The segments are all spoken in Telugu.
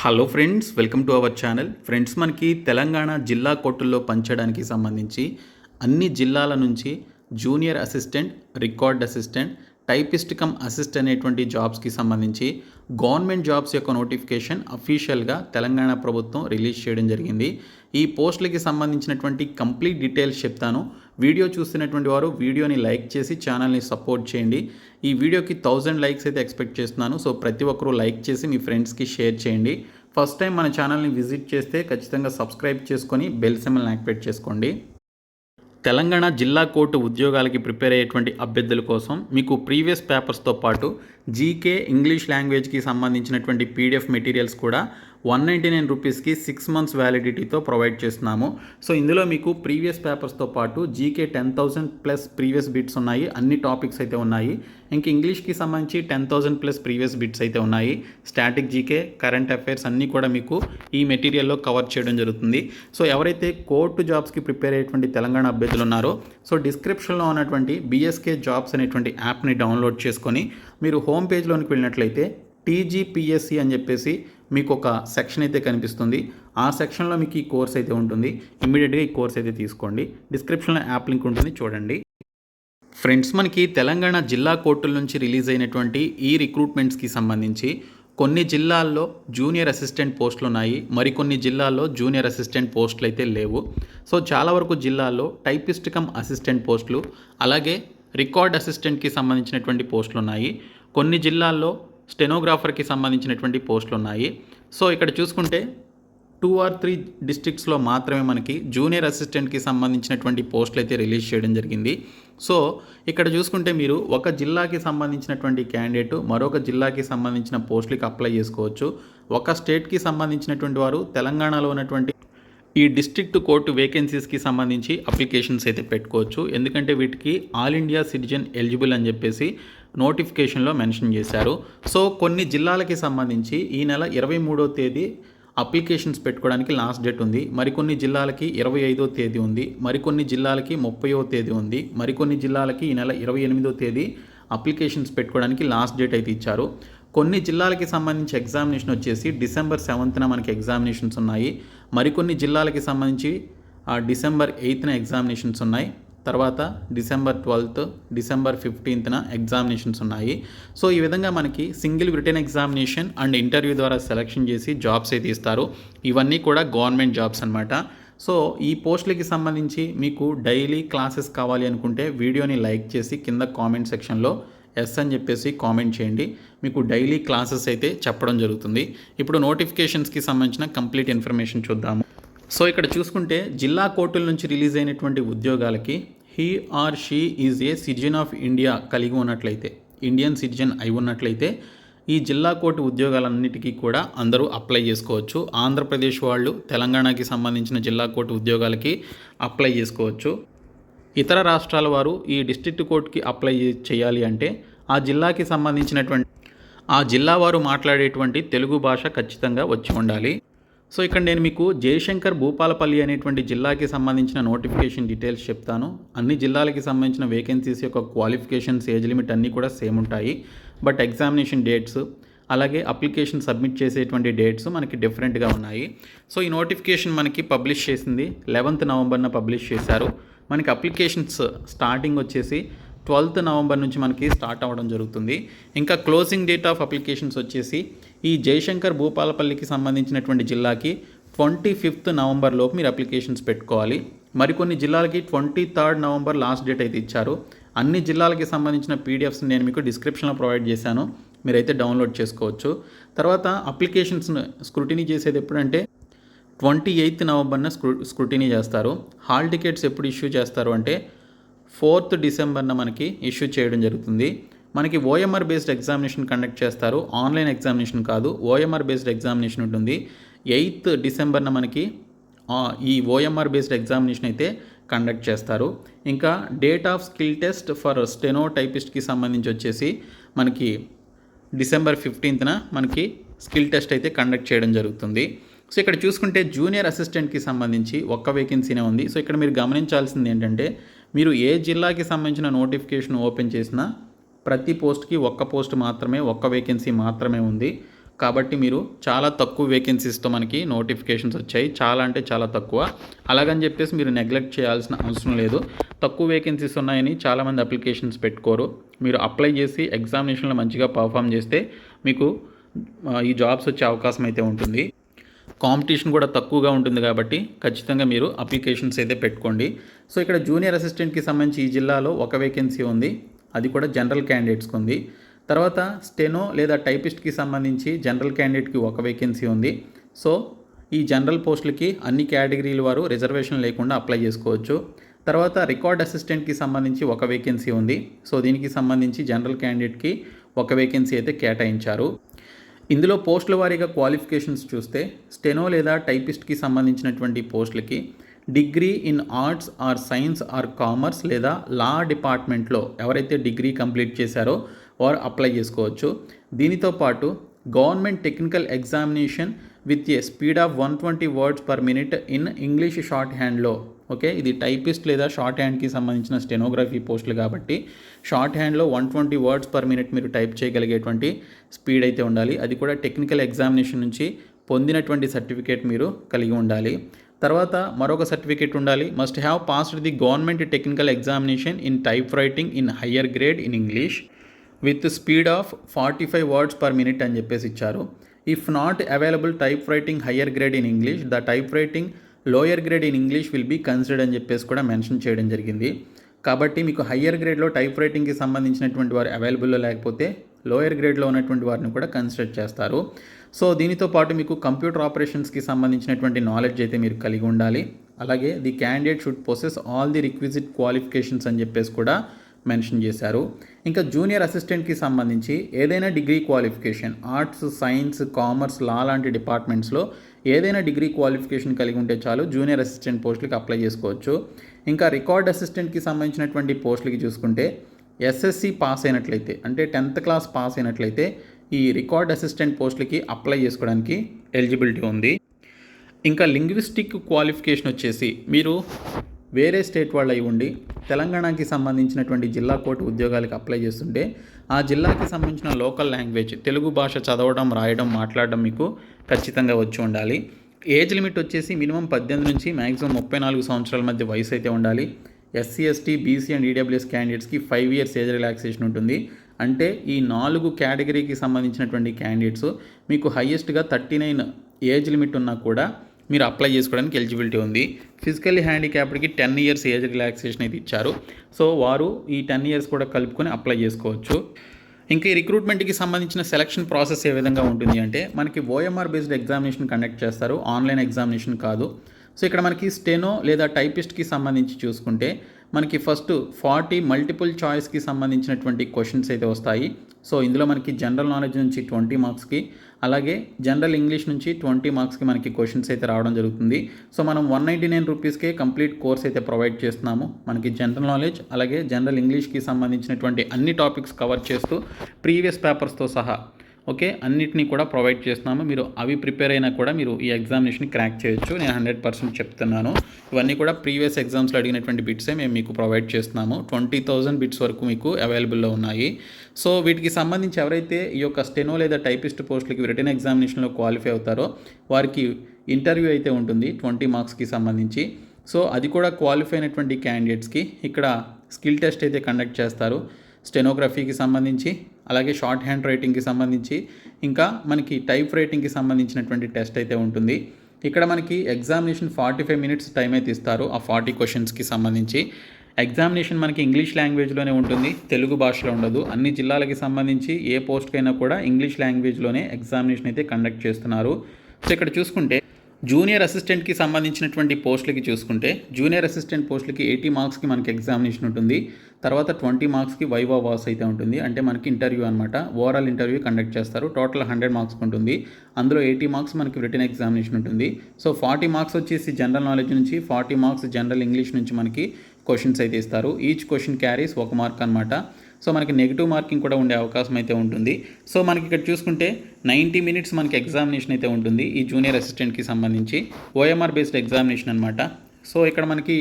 Hello friends welcome to our channel friends మనకి తెలంగాణ జిల్లా కోర్టుల్లో పంచడానికి సంబంధించి అన్ని జిల్లాల నుంచి junior assistant record assistant typist cum assist అనేటువంటి జాబ్స్కి సంబంధించి గవర్నమెంట్ జాబ్స్ యొక్క నోటిఫికేషన్ అఫీషియల్గా తెలంగాణ ప్రభుత్వం రిలీజ్ చేయడం జరిగింది. ఈ పోస్టులకి సంబంధించినటువంటి కంప్లీట్ డీటెయిల్స్ చెప్తాను. వీడియో చూస్తున్నటువంటి వారు వీడియోని లైక్ చేసి ఛానల్ని సపోర్ట్ చేయండి. ఈ వీడియోకి థౌజండ్ లైక్స్ అయితే ఎక్స్పెక్ట్ చేస్తున్నాను. సో ప్రతి ఒక్కరూ లైక్ చేసి మీ ఫ్రెండ్స్కి షేర్ చేయండి. ఫస్ట్ టైం మన ఛానల్ని విజిట్ చేస్తే ఖచ్చితంగా సబ్స్క్రైబ్ చేసుకొని బెల్ సెమల్ని యాక్టివేట్ చేసుకోండి. తెలంగాణ జిల్లా కోర్టు ఉద్యోగాలకి ప్రిపేర్ అయ్యేటువంటి అభ్యర్థుల కోసం మీకు ప్రీవియస్ పేపర్స్తో పాటు జీకే ఇంగ్లీష్ లాంగ్వేజ్కి సంబంధించినటువంటి పీడిఎఫ్ మెటీరియల్స్ కూడా వన్ నైంటీ నైన్ రూపీస్కి సిక్స్ మంత్స్ వ్యాలిడిటీతో ప్రొవైడ్ చేస్తున్నాము. సో ఇందులో మీకు ప్రీవియస్ పేపర్స్తో పాటు GK ten thousand plus previous bits ఉన్నాయి. అన్ని టాపిక్స్ అయితే ఉన్నాయి. ఇంక ఇంగ్లీష్కి సంబంధించి ten thousand plus previous bits అయితే ఉన్నాయి. స్టాటిక్ జీకే కరెంట్ అఫైర్స్ అన్నీ కూడా మీకు ఈ మెటీరియల్లో కవర్ చేయడం జరుగుతుంది. సో ఎవరైతే కోర్టు జాబ్స్కి ప్రిపేర్ అయ్యేటువంటి తెలంగాణ అభ్యర్థులు ఉన్నారో సో డిస్క్రిప్షన్లో ఉన్నటువంటి బీఎస్కే జాబ్స్ అనేటువంటి యాప్ని డౌన్లోడ్ చేసుకొని మీరు హోమ్ పేజ్లోనికి వెళ్ళినట్లయితే టీజీపీఎస్సి అని చెప్పేసి మీకు ఒక సెక్షన్ అయితే కనిపిస్తుంది. ఆ సెక్షన్లో మీకు ఈ కోర్స్ అయితే ఉంటుంది. ఇమ్మీడియట్గా ఈ కోర్స్ అయితే తీసుకోండి. డిస్క్రిప్షన్లో యాప్ లింక్ ఉంటుంది. చూడండి. ఫ్రెండ్స్ మనకి తెలంగాణ జిల్లా కోర్టుల నుంచి రిలీజ్ అయినటువంటి ఈ రిక్రూట్మెంట్స్కి సంబంధించి కొన్ని జిల్లాల్లో జూనియర్ అసిస్టెంట్ పోస్టులు ఉన్నాయి. మరికొన్ని జిల్లాల్లో జూనియర్ అసిస్టెంట్ పోస్టులు అయితే లేవు. సో చాలా వరకు జిల్లాల్లో టైపిస్ట్ కమ్ అసిస్టెంట్ పోస్టులు అలాగే రికార్డ్ అసిస్టెంట్కి సంబంధించినటువంటి పోస్టులు ఉన్నాయి. కొన్ని జిల్లాల్లో స్టెనోగ్రాఫర్కి సంబంధించినటువంటి పోస్టులు ఉన్నాయి సో ఇక్కడ చూసుకుంటే టూ ఆర్ త్రీ డిస్ట్రిక్ట్స్లో మాత్రమే మనకి జూనియర్ అసిస్టెంట్కి సంబంధించినటువంటి పోస్టులు అయితే రిలీజ్ చేయడం జరిగింది. సో ఇక్కడ చూసుకుంటే మీరు ఒక జిల్లాకి సంబంధించినటువంటి క్యాండిడేట్ మరొక జిల్లాకి సంబంధించిన పోస్టులకి అప్లై చేసుకోవచ్చు. ఒక స్టేట్కి సంబంధించినటువంటి వారు తెలంగాణలో ఉన్నటువంటి ఈ డిస్ట్రిక్ట్ కోర్టు వేకెన్సీస్కి సంబంధించి అప్లికేషన్స్ అయితే పెట్టుకోవచ్చు. ఎందుకంటే వీటికి ఆల్ ఇండియా సిటిజన్ ఎలిజిబుల్ అని చెప్పేసి నోటిఫికేషన్లో మెన్షన్ చేశారు. సో కొన్ని జిల్లాలకి సంబంధించి ఈ నెల ఇరవై మూడో తేదీ అప్లికేషన్స్ పెట్టుకోవడానికి లాస్ట్ డేట్ ఉంది. మరికొన్ని జిల్లాలకి ఇరవై ఐదో తేదీ ఉంది. మరికొన్ని జిల్లాలకి ముప్పయో తేదీ ఉంది. మరికొన్ని జిల్లాలకి ఈ నెల ఇరవై ఎనిమిదో తేదీ అప్లికేషన్స్ పెట్టుకోవడానికి లాస్ట్ డేట్ అయితే ఇచ్చారు. కొన్ని జిల్లాలకి సంబంధించి ఎగ్జామినేషన్ వచ్చేసి డిసెంబర్ సెవెంత్న మనకి ఎగ్జామినేషన్స్ ఉన్నాయి. మరికొన్ని జిల్లాలకి సంబంధించి ఆ డిసెంబర్ ఎయిత్న ఎగ్జామినేషన్స్ ఉన్నాయి. తర్వాత డిసెంబర్ ట్వెల్త్ డిసెంబర్ ఫిఫ్టీన్త్న ఎగ్జామినేషన్స్ ఉన్నాయి. సో ఈ విధంగా మనకి single return examination and interview ద్వారా సెలెక్షన్ చేసి జాబ్స్ అయితే ఇస్తారు ఇవన్నీ కూడా గవర్నమెంట్ జాబ్స్ అనమాట సో ఈ పోస్టులకి సంబంధించి మీకు డైలీ క్లాసెస్ కావాలి అనుకుంటే వీడియోని లైక్ చేసి కింద కామెంట్ సెక్షన్లో ఎస్ అని చెప్పేసి కామెంట్ చేయండి. మీకు డైలీ క్లాసెస్ అయితే చెప్పడం జరుగుతుంది. ఇప్పుడు నోటిఫికేషన్స్కి సంబంధించిన కంప్లీట్ ఇన్ఫర్మేషన్ చూద్దాము. సో ఇక్కడ చూసుకుంటే జిల్లా కోర్టుల నుంచి రిలీజ్ అయినటువంటి ఉద్యోగాలకి he or she is a citizen of India కలిగి ఉన్నట్లయితే ఇండియన్ సిటిజన్ అయి ఉన్నట్లయితే ఈ జిల్లా కోర్టు ఉద్యోగాలన్నిటికీ కూడా అందరూ అప్లై చేసుకోవచ్చు. ఆంధ్రప్రదేశ్ వాళ్ళు తెలంగాణకి సంబంధించిన జిల్లా కోర్టు ఉద్యోగాలకి అప్లై చేసుకోవచ్చు. ఇతర రాష్ట్రాల వారు ఈ డిస్ట్రిక్ట్ కోర్టుకి అప్లై చేయాలి అంటే ఆ జిల్లాకి సంబంధించినటువంటి ఆ జిల్లా వారు మాట్లాడేటువంటి తెలుగు భాష ఖచ్చితంగా వచ్చి ఉండాలి. సో ఇక్కడ నేను మీకు జయశంకర్ భూపాలపల్లి అనేటువంటి జిల్లాకి సంబంధించిన నోటిఫికేషన్ డీటెయిల్స్ చెప్తాను. అన్ని జిల్లాలకి సంబంధించిన వేకెన్సీస్ యొక్క క్వాలిఫికేషన్స్ ఏజ్ లిమిట్ అన్నీ కూడా సేమ్ ఉంటాయి. బట్ ఎగ్జామినేషన్ డేట్స్ అలాగే అప్లికేషన్ సబ్మిట్ చేసేటువంటి డేట్స్ మనకి డిఫరెంట్గా ఉన్నాయి. సో ఈ నోటిఫికేషన్ మనకి పబ్లిష్ చేసింది. లెవెంత్ నవంబర్న పబ్లిష్ చేశారు. మనకి అప్లికేషన్స్ స్టార్టింగ్ వచ్చేసి ట్వెల్త్ నవంబర్ నుంచి మనకి స్టార్ట్ అవ్వడం జరుగుతుంది. ఇంకా క్లోజింగ్ డేట్ ఆఫ్ అప్లికేషన్స్ వచ్చేసి ఈ జయశంకర్ భూపాలపల్లికి సంబంధించినటువంటి జిల్లాకి ట్వంటీ ఫిఫ్త్ నవంబర్ లోపు మీరు అప్లికేషన్స్ పెట్టుకోవాలి. మరికొన్ని జిల్లాలకి twenty third November last date అయితే ఇచ్చారు. అన్ని జిల్లాలకి సంబంధించిన పీడిఎఫ్స్ నేను మీకు డిస్క్రిప్షన్లో ప్రొవైడ్ చేశాను. మీరైతే డౌన్లోడ్ చేసుకోవచ్చు. తర్వాత అప్లికేషన్స్ను స్క్రూటినీ చేసేది ఎప్పుడంటే ట్వంటీ ఎయిత్ నవంబర్న స్క్రూ స్క్రూటినీ చేస్తారు. హాల్ టికెట్స్ ఎప్పుడు ఇష్యూ చేస్తారు అంటే ఫోర్త్ డిసెంబర్న మనకి ఇష్యూ చేయడం జరుగుతుంది. మనకి ఓఎంఆర్ బేస్డ్ ఎగ్జామినేషన్ కండక్ట్ చేస్తారు. ఆన్లైన్ ఎగ్జామినేషన్ కాదు ఓఎంఆర్ బేస్డ్ ఎగ్జామినేషన్ ఉంటుంది. ఎయిత్ డిసెంబర్న మనకి ఈ ఓఎంఆర్ బేస్డ్ ఎగ్జామినేషన్ అయితే కండక్ట్ చేస్తారు. ఇంకా date of skill test for steno టైపిస్ట్కి సంబంధించి వచ్చేసి మనకి డిసెంబర్ ఫిఫ్టీన్త్న మనకి స్కిల్ టెస్ట్ అయితే కండక్ట్ చేయడం జరుగుతుంది. సో ఇక్కడ చూసుకుంటే జూనియర్ అసిస్టెంట్కి సంబంధించి ఒక్క వేకెన్సీనే ఉంది. సో ఇక్కడ మీరు గమనించాల్సింది ఏంటంటే మీరు ఏ జిల్లాకి సంబంధించిన నోటిఫికేషన్ ఓపెన్ చేసినా ప్రతి పోస్ట్కి ఒక్క పోస్ట్ మాత్రమే ఒక్క వేకెన్సీ మాత్రమే ఉంది. కాబట్టి మీరు చాలా తక్కువ వేకెన్సీస్తో మనకి నోటిఫికేషన్స్ వచ్చాయి. చాలా అంటే చాలా తక్కువ. అలాగని చెప్పేసి మీరు నెగ్లెక్ట్ చేయాల్సిన అవసరం లేదు. తక్కువ వేకెన్సీస్ ఉన్నాయని చాలామంది అప్లికేషన్స్ పెట్టుకోరు. మీరు అప్లై చేసి ఎగ్జామినేషన్లో మంచిగా పర్ఫామ్ చేస్తే మీకు ఈ జాబ్స్ వచ్చే అవకాశం అయితే ఉంటుంది. కాంపిటీషన్ కూడా తక్కువగా ఉంటుంది కాబట్టి ఖచ్చితంగా మీరు అప్లికేషన్స్ అయితే పెట్టుకోండి. సో ఇక్కడ జూనియర్ అసిస్టెంట్కి సంబంధించి ఈ జిల్లాలో ఒక వేకెన్సీ ఉంది. అది కూడా జనరల్ క్యాండిడేట్స్కి ఉంది. తర్వాత స్టెనో లేదా టైపిస్ట్కి సంబంధించి జనరల్ క్యాండిడేట్కి ఒక వేకెన్సీ ఉంది. సో ఈ జనరల్ పోస్టులకి అన్ని కేటగిరీల వారు రిజర్వేషన్ లేకుండా అప్లై చేసుకోవచ్చు. తర్వాత రికార్డ్ అసిస్టెంట్కి సంబంధించి ఒక వేకెన్సీ ఉంది. సో దీనికి సంబంధించి జనరల్ క్యాండిడేట్కి ఒక వేకెన్సీ అయితే కేటాయించారు. ఇందులో పోస్టుల వారీగా క్వాలిఫికేషన్స్ చూస్తే స్టెనో లేదా టైపిస్ట్కి సంబంధించినటువంటి పోస్టులకి degree in arts or science or commerce లేదా లా డిపార్ట్మెంట్లో ఎవరైతే డిగ్రీ కంప్లీట్ చేశారో వారు అప్లై చేసుకోవచ్చు. దీనితో పాటు government technical examination with a speed of one twenty words per minute in English short హ్యాండ్లో ఓకే? ఇది టైపిస్ట్ లేదా షార్ట్ హ్యాండ్కి సంబంధించిన స్టెనోగ్రఫీ పోస్టులు కాబట్టి షార్ట్ హ్యాండ్లో one twenty words per minute మీరు టైప్ చేయగలిగేటువంటి స్పీడ్ అయితే ఉండాలి. అది కూడా టెక్నికల్ ఎగ్జామినేషన్ నుంచి పొందినటువంటి సర్టిఫికేట్ మీరు కలిగి ఉండాలి. తర్వాత మరొక సర్టిఫికేట్ ఉండాలి. Must have passed the government technical examination in typewriting in higher grade in English with speed of forty five words per minute అని చెప్పేసి ఇచ్చారు. If not available typewriting higher grade in English the typewriting lower grade in English will be considered అని చెప్పేసి కూడా మెన్షన్ చేయడం జరిగింది. కాబట్టి మీకు హయ్యర్ గ్రేడ్లో టైప్ రైటింగ్కి సంబంధించినటువంటి వారు అవైలబుల్లో లేకపోతే లోయర్ గ్రేడ్లో ఉన్నటువంటి వారిని కూడా కన్సిడర్ చేస్తారు. సో దీనితో పాటు మీకు కంప్యూటర్ ఆపరేషన్స్కి సంబంధించినటువంటి నాలెడ్జ్ అయితే మీరు కలిగి ఉండాలి. అలాగే the candidate should process all the requisite qualifications అని చెప్పేసి కూడా మెన్షన్ చేశారు. ఇంకా జూనియర్ అసిస్టెంట్కి సంబంధించి ఏదైనా degree qualification arts science commerce law లాంటి డిపార్ట్మెంట్స్లో ఏదైనా డిగ్రీ క్వాలిఫికేషన్ కలిగి ఉంటే చాలు జూనియర్ అసిస్టెంట్ పోస్టులకు అప్లై చేసుకోవచ్చు. ఇంకా రికార్డ్ అసిస్టెంట్కి సంబంధించినటువంటి పోస్టులకి చూసుకుంటే ఎస్ఎస్సి పాస్ అయినట్లయితే అంటే టెన్త్ క్లాస్ పాస్ అయినట్లయితే ఈ రికార్డ్ అసిస్టెంట్ పోస్టులకి అప్లై చేసుకోవడానికి ఎలిజిబిలిటీ ఉంది. ఇంకా లింగ్విస్టిక్ క్వాలిఫికేషన్ వచ్చేసి మీరు వేరే స్టేట్ వాళ్ళు అయి ఉండి తెలంగాణకి సంబంధించినటువంటి జిల్లా కోర్టు ఉద్యోగాలకు అప్లై చేస్తుంటే ఆ జిల్లాకి సంబంధించిన లోకల్ లాంగ్వేజ్ తెలుగు భాష చదవడం రాయడం మాట్లాడడం మీకు ఖచ్చితంగా వచ్చి ఉండాలి. ఏజ్ లిమిట్ వచ్చేసి మినిమం పద్దెనిమిది నుంచి మ్యాక్సిమం ముప్పై నాలుగు సంవత్సరాల మధ్య వయసు అయితే ఉండాలి. SC ST BC and EWS క్యాండిడేట్స్కి ఫైవ్ ఇయర్స్ ఏజ్ రిలాక్సేషన్ ఉంటుంది. అంటే ఈ నాలుగు కేటగిరీకి సంబంధించినటువంటి క్యాండిడేట్స్ మీకు హయ్యెస్ట్గా థర్టీ నైన్ ఏజ్ లిమిట్ ఉన్నా కూడా మీరు అప్లై చేసుకోవడానికి ఎలిజిబిలిటీ ఉంది. ఫిజికల్లీ హ్యాండిక్యాప్డ్కి టెన్ ఇయర్స్ ఏజ్ రిలాక్సేషన్ అయితే ఇచ్చారు. సో వారు ఈ టెన్ ఇయర్స్ కూడా కలుపుకొని అప్లై చేసుకోవచ్చు. ఇంకా ఈ రిక్రూట్మెంట్కి సంబంధించిన సెలక్షన్ ప్రాసెస్ ఏ విధంగా ఉంటుంది అంటే మనకి ఓఎంఆర్ బేస్డ్ ఎగ్జామినేషన్ కండక్ట్ చేస్తారు. ఆన్లైన్ ఎగ్జామినేషన్ కాదు. సో ఇక్కడ మనకి స్టెనో లేదా టైపిస్ట్కి సంబంధించి చూసుకుంటే మనకి ఫస్ట్ ఫార్టీ మల్టిపుల్ చాయిస్కి సంబంధించినటువంటి క్వశ్చన్స్ అయితే వస్తాయి. సో ఇందులో మనకి జనరల్ నాలెడ్జ్ నుంచి ట్వంటీ మార్క్స్కి అలాగే జనరల్ ఇంగ్లీష్ నుంచి ట్వంటీ మార్క్స్కి మనకి క్వశ్చన్స్ అయితే రావడం జరుగుతుంది. సో మనం వన్ నైంటీ నైన్ రూపీస్కే కంప్లీట్ కోర్స్ అయితే ప్రొవైడ్ చేస్తున్నాము. మనకి జనరల్ నాలెడ్జ్ అలాగే జనరల్ ఇంగ్లీష్కి సంబంధించినటువంటి అన్ని టాపిక్స్ కవర్ చేస్తూ ప్రీవియస్ పేపర్స్తో సహా ఓకే? అన్నిటినీ కూడా ప్రొవైడ్ చేస్తున్నాము. మీరు అవి ప్రిపేర్ అయినా కూడా మీరు ఈ ఎగ్జామినేషన్ క్రాక్ చేయొచ్చు. నేను హండ్రెడ్ పర్సెంట్ చెప్తున్నాను. ఇవన్నీ కూడా ప్రీవియస్ ఎగ్జామ్స్లో అడిగినటువంటి బిట్సే మేము మీకు ప్రొవైడ్ చేస్తున్నాము. ట్వంటీ థౌజండ్ బిట్స్ వరకు మీకు అవైలబుల్లో ఉన్నాయి. సో వీటికి సంబంధించి ఎవరైతే ఈ యొక్క స్టెనో లేదా టైపిస్ట్ పోస్టులకి రిటర్న్ ఎగ్జామినేషన్లో క్వాలిఫై అవుతారో వారికి ఇంటర్వ్యూ అయితే ఉంటుంది ట్వంటీ మార్క్స్కి సంబంధించి. సో అది కూడా క్వాలిఫై అయినటువంటి క్యాండిడేట్స్కి. ఇక్కడ స్కిల్ టెస్ట్ అయితే కండక్ట్ చేస్తారు. స్టెనోగ్రఫీకి సంబంధించి అలాగే షార్ట్ హ్యాండ్ రైటింగ్కి సంబంధించి ఇంకా మనకి టైప్ రైటింగ్కి సంబంధించినటువంటి టెస్ట్ అయితే ఉంటుంది. ఇక్కడ మనకి examination forty five minutes time అయితే ఇస్తారు ఆ ఫార్టీ క్వశ్చన్స్కి సంబంధించి. ఎగ్జామినేషన్ మనకి ఇంగ్లీష్ లాంగ్వేజ్లోనే ఉంటుంది తెలుగు భాషలో ఉండదు. అన్ని జిల్లాలకి సంబంధించి ఏ పోస్ట్కైనా కూడా ఇంగ్లీష్ లాంగ్వేజ్లోనే ఎగ్జామినేషన్ అయితే కండక్ట్ చేస్తున్నారు. సో ఇక్కడ చూసుకుంటే జూనియర్ అసిస్టెంట్కి సంబంధించినటువంటి పోస్టులకి చూసుకుంటే జూనియర్ అసిస్టెంట్ పోస్టులకి ఎయిటీ మార్క్స్కి మనకి ఎగ్జామినేషన్ ఉంటుంది. తర్వాత ట్వంటీ మార్క్స్కి వైవా వాస్ అయితే ఉంటుంది. అంటే మనకి ఇంటర్వ్యూ అనమాట ఓవరాల్ ఇంటర్వ్యూ కండక్ట్ చేస్తారు. టోటల్ హండ్రెడ్ మార్క్స్ ఉంటుంది. అందులో ఎయిటీ మార్క్స్ మనకి రిటర్న్ ఎగ్జామినేషన్ ఉంటుంది. సో ఫార్టీ మార్క్స్ వచ్చేసి జనరల్ నాలెడ్జ్ నుంచి ఫార్టీ మార్క్స్ జనరల్ ఇంగ్లీష్ నుంచి మనకి క్వశ్చన్స్ అయితే ఇస్తారు. ఈచ్ క్వశ్చన్ క్యారీస్ ఒక మార్క్ అనమాట సో మనకి నెగిటివ్ మార్కింగ్ కూడా ఉండే అవకాశం అయితే ఉంటుంది. సో మనకి ఇక్కడ చూసుకుంటే నైంటీ మినిట్స్ మనకి ఎగ్జామినేషన్ అయితే ఉంటుంది. ఈ జూనియర్ అసిస్టెంట్కి సంబంధించి ఓఎంఆర్ బేస్డ్ ఎగ్జామినేషన్ అనమాట సో ఇక్కడ మనకి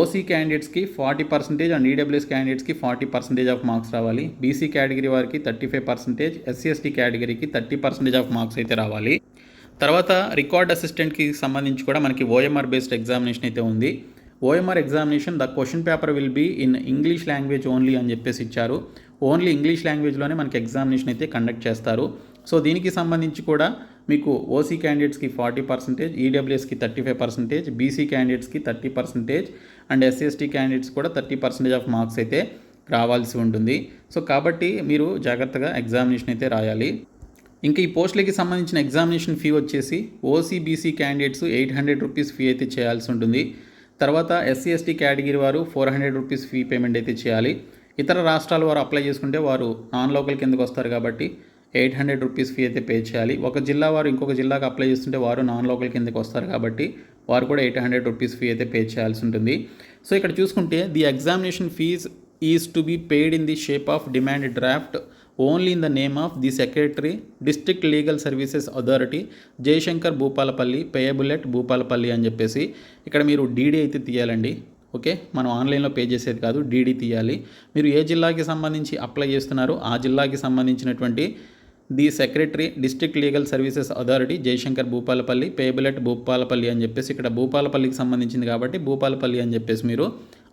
ఓసీ క్యాండిడేట్స్కి ఫార్టీ పర్సెంటేజ్ అండ్ ఈడబ్ల్యూఎస్ క్యాండిడేట్స్కి ఫార్టీ పర్సెంటేజ్ ఆఫ్ మార్క్స్ రావాలి. బీసీ కేటగిరీ వారికి thirty five percentage SC ST కేటగిరీకి థర్టీ పర్సెంటేజ్ ఆఫ్ మార్క్స్ అయితే రావాలి. తర్వాత రికార్డ్ అసిస్టెంట్కి సంబంధించి కూడా మనకి ఓఎంఆర్ బేస్డ్ ఎగ్జామినేషన్ అయితే ఉంది. OMR examination the question paper will be in English language only అని చెప్పేసి ఇచ్చారు. ఓన్లీ ఇంగ్లీష్ లాంగ్వేజ్లోనే మనకి ఎగ్జామినేషన్ అయితే కండక్ట్ చేస్తారు. సో దీనికి సంబంధించి కూడా మీకు ఓసీ క్యాండిడేట్స్కి ఫార్టీ పర్సెంటేజ్ ఈడబ్ల్యూఎస్కి థర్టీ ఫైవ్ పర్సెంటేజ్ బీసీ క్యాండిడేట్స్కి thirty percentage and SC ST candidates కూడా థర్టీ పర్సెంటేజ్ ఆఫ్ మార్క్స్ అయితే రావాల్సి ఉంటుంది. సో కాబట్టి మీరు జాగ్రత్తగా ఎగ్జామినేషన్ అయితే రాయాలి. ఇంకా ఈ పోస్టులకి సంబంధించిన ఎగ్జామినేషన్ ఫీ వచ్చేసి OC BC candidates eight hundred rupees fee అయితే చేయాల్సి ఉంటుంది. తర్వాత ఎస్సీ ఎస్టీ కేటగిరీ వారు four hundred rupees fee payment అయితే చేయాలి. ఇతర రాష్ట్రాల వారు అప్లై చేసుకుంటే వారు నాన్ లోకల్ కిందకు వస్తారు కాబట్టి ఎయిట్ హండ్రెడ్ రూపీస్ ఫీ అయితే పే చేయాలి. ఒక జిల్లా వారు ఇంకొక జిల్లాకు అప్లై చేస్తుంటే వారు నాన్ లోకల్ కిందకి వస్తారు కాబట్టి వారు కూడా ఎయిట్ హండ్రెడ్ రూపీస్ ఫీ అయితే పే చేయాల్సి ఉంటుంది. సో ఇక్కడ చూసుకుంటే the examination fees is to be paid in the shape of demand draft only in the name of the secretary district legal services authority Jayashankar Bhupalpally payable at Bhupalpally అని చెప్పేసి ఇక్కడ మీరు డీడీ అయితే తీయాలండి. ఓకే? మనం ఆన్లైన్లో పే చేసేది కాదు డీడీ తీయాలి. మీరు ఏ జిల్లాకి సంబంధించి అప్లై చేస్తున్నారో ఆ జిల్లాకి సంబంధించినటువంటి the secretary district legal services authority Jayashankar Bhupalpally payable at Bhupalpally అని చెప్పేసి ఇక్కడ భూపాలపల్లికి సంబంధించింది కాబట్టి భూపాలపల్లి అని చెప్పేసి మీరు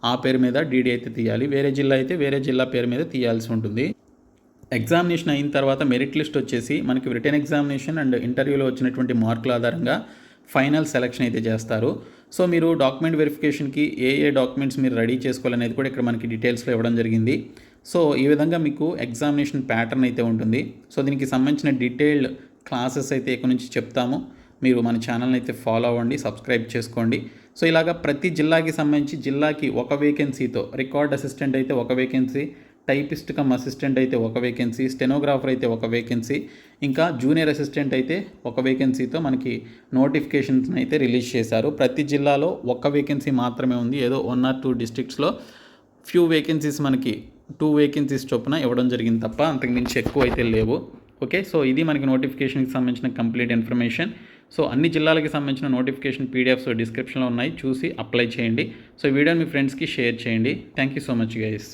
ఆ పేరు మీద డీడీ అయితే తీయాలి. వేరే జిల్లా అయితే వేరే జిల్లా పేరు మీద తీయాల్సి ఉంటుంది. ఎగ్జామినేషన్ అయిన తర్వాత మెరిట్ లిస్ట్ వచ్చేసి మనకి రిటర్న్ ఎగ్జామినేషన్ అండ్ ఇంటర్వ్యూలో వచ్చినటువంటి మార్కుల ఆధారంగా ఫైనల్ సెలక్షన్ అయితే చేస్తారు. సో మీరు డాక్యుమెంట్ వెరిఫికేషన్కి ఏ ఏ డాక్యుమెంట్స్ మీరు రెడీ చేసుకోవాలనేది కూడా ఇక్కడ మనకి డీటెయిల్స్లో ఇవ్వడం జరిగింది. సో ఈ విధంగా మీకు ఎగ్జామినేషన్ ప్యాటర్న్ అయితే ఉంటుంది. సో దీనికి సంబంధించిన డీటెయిల్డ్ క్లాసెస్ అయితే ఇక్కడ నుంచి చెప్తాము. మీరు మన ఛానల్ని అయితే ఫాలో అవ్వండి సబ్స్క్రైబ్ చేసుకోండి. సో ఇలాగా ప్రతి జిల్లాకి సంబంధించి జిల్లాకి ఒక వేకెన్సీతో రికార్డ్ అసిస్టెంట్ అయితే ఒక వేకెన్సీ టైపిస్ట్ కమ్ అసిస్టెంట్ అయితే ఒక వేకెన్సీ స్టెనోగ్రాఫర్ అయితే ఒక వేకెన్సీ ఇంకా జూనియర్ అసిస్టెంట్ అయితే ఒక వేకెన్సీతో మనకి నోటిఫికేషన్స్ అయితే రిలీజ్ చేశారు. ప్రతి జిల్లాలో ఒక్క వేకెన్సీ మాత్రమే ఉంది. ఏదో వన్ ఆర్ టూ డిస్ట్రిక్ట్స్లో ఫ్యూ వేకెన్సీస్ మనకి టూ వేకెన్సీస్ చొప్పున ఇవ్వడం జరిగింది తప్ప అంతకు మించి ఎక్కువ అయితే లేవు. ఓకే సో ఇది మనకి నోటిఫికేషన్కి సంబంధించిన కంప్లీట్ ఇన్ఫర్మేషన్. సో అన్ని జిల్లాలకి సంబంధించిన నోటిఫికేషన్ పీడిఎఫ్స్ డిస్క్రిప్షన్లో ఉన్నాయి. చూసి అప్లై చేయండి. సో వీడియో వీడియోని మీ ఫ్రెండ్స్కి షేర్ చేయండి. Thank you so much guys